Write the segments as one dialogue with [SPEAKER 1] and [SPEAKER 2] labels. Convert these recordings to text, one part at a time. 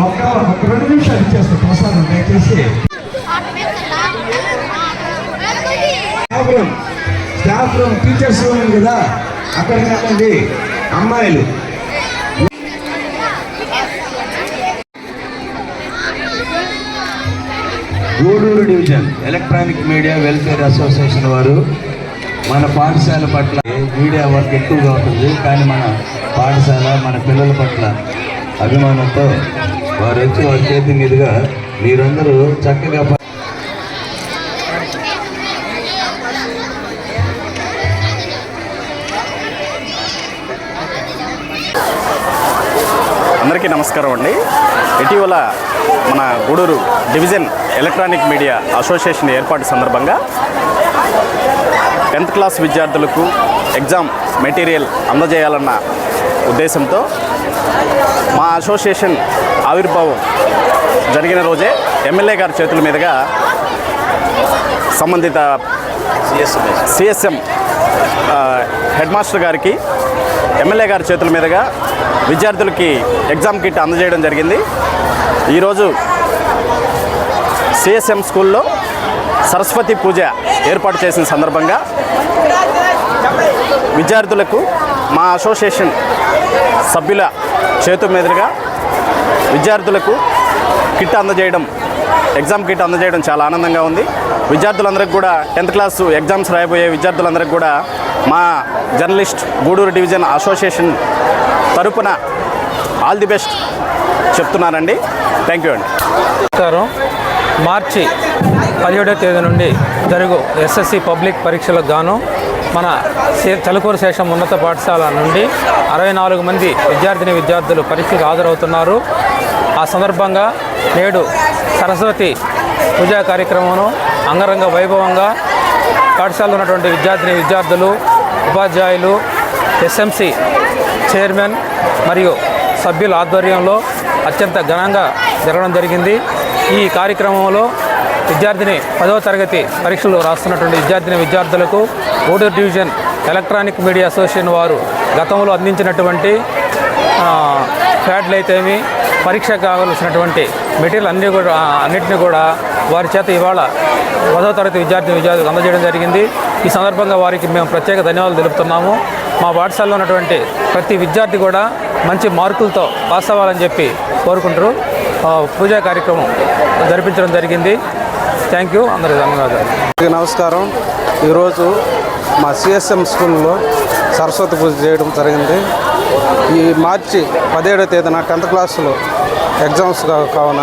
[SPEAKER 1] ఒక్క ఒక రెండు నిమిషాలు ఇచ్చేస్తాం ప్రసాదం దయచేసి. Staff room staff room teachers room ఉంది కదా అక్కడ వెళ్ళండి అమ్మాయిలు. Gudur division electronic media welfare association వారు మన పాఠశాల పట్ల మీడియా వర్క్ ఎక్కువగా ఉంటుంది కానీ మన పాఠశాల మన పిల్లల పట్ల అభిమానంతో వారు వచ్చి వారి చేతి మీదుగా మీరందరూ చక్కగా
[SPEAKER 2] అందరికీ నమస్కారం అండి. ఇటీవల మన Gudur division electronic media association ఏర్పాటు సందర్భంగా టెన్త్ క్లాస్ విద్యార్థులకు ఎగ్జామ్ మెటీరియల్ అందజేయాలన్న ఉద్దేశంతో మా అసోసియేషన్ ఆవిర్భావం జరిగిన రోజే ఎమ్మెల్యే గారి చేతుల మీదుగా సంబంధిత సిఎస్ఎం హెడ్ మాస్టర్ గారికి ఎమ్మెల్యే గారి చేతుల మీదుగా విద్యార్థులకి ఎగ్జామ్ కిట్ అందజేయడం జరిగింది. ఈరోజు సిఎస్ఎం స్కూల్లో సరస్వతి పూజ ఏర్పాటు చేసిన సందర్భంగా విద్యార్థులకు మా అసోసియేషన్ సభ్యుల చేతు మీదుగా విద్యార్థులకు కిట్ అందజేయడం ఎగ్జామ్ కిట్ అందజేయడం చాలా ఆనందంగా ఉంది. విద్యార్థులందరికీ కూడా టెన్త్ క్లాస్ ఎగ్జామ్స్ రాయబోయే విద్యార్థులందరికీ కూడా మా జర్నలిస్ట్ గూడూరు డివిజన్ అసోసియేషన్ తరపున ఆల్ ది బెస్ట్ చెప్తున్నానండి థ్యాంక్ యూ అండి.
[SPEAKER 3] నమస్కారం. మార్చి పదిహేడో తేదీ నుండి జరుగు ఎస్ఎస్సి పబ్లిక్ పరీక్షలకు గాను మన తలకూరు శేషం ఉన్నత పాఠశాల నుండి అరవై నాలుగు మంది విద్యార్థిని విద్యార్థులు పరీక్షకు హాజరవుతున్నారు. ఆ సందర్భంగా నేడు సరస్వతి పూజా కార్యక్రమం అంగరంగ వైభవంగా పాఠశాలలో ఉన్నటువంటి విద్యార్థిని విద్యార్థులు ఉపాధ్యాయులు ఎస్ఎంసి చైర్మన్ మరియు సభ్యుల ఆధ్వర్యంలో అత్యంత ఘనంగా జరగడం జరిగింది. ఈ కార్యక్రమంలో విద్యార్థిని పదవ తరగతి పరీక్షలు రాస్తున్నటువంటి విద్యార్థిని విద్యార్థులకు ఓటర్ డివిజన్ ఎలక్ట్రానిక్ మీడియా అసోసియేషన్ వారు గతంలో అందించినటువంటి ఆ, ప్యాడ్లు అయితేమి పరీక్ష కావలసినటువంటి మెటీరియల్ అన్ని కూడా అన్నింటినీ కూడా వారి చేత ఇవాళ పదవ తరగతి విద్యార్థి విద్యార్థులకు అందజేయడం జరిగింది. ఈ సందర్భంగా వారికి మేము ప్రత్యేక ధన్యవాదాలు తెలుపుతున్నాము. మా పాఠశాలలో ఉన్నటువంటి ప్రతి విద్యార్థి కూడా మంచి మార్కులతో పాస్ అవ్వాలని చెప్పి కోరుకుంటారు పూజా కార్యక్రమం జరిపించడం జరిగింది. థ్యాంక్ యూ అందరికీ ధన్యవాదాలు.
[SPEAKER 4] నమస్కారం. ఈరోజు మా సిఎస్ఎం స్కూల్లో సరస్వతి పూజ చేయడం జరిగింది. ఈ మార్చి పదిహేడో తేదీన టెన్త్ క్లాసులో ఎగ్జామ్స్ కావున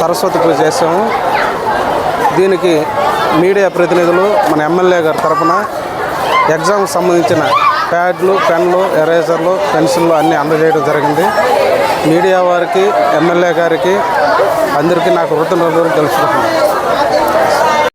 [SPEAKER 4] సరస్వతి పూజ చేసాము దీనికి మీడియా ప్రతినిధులు మన ఎమ్మెల్యే గారి తరఫున ఎగ్జామ్కి సంబంధించిన ప్యాడ్లు పెన్లు ఎరేజర్లు పెన్సిళ్ళు అన్నీ అందజేయడం జరిగింది. మీడియా వారికి ఎమ్మెల్యే గారికి అందరికీ నాకు కృతజ్ఞతలు తెలుసుకుంటున్నాను.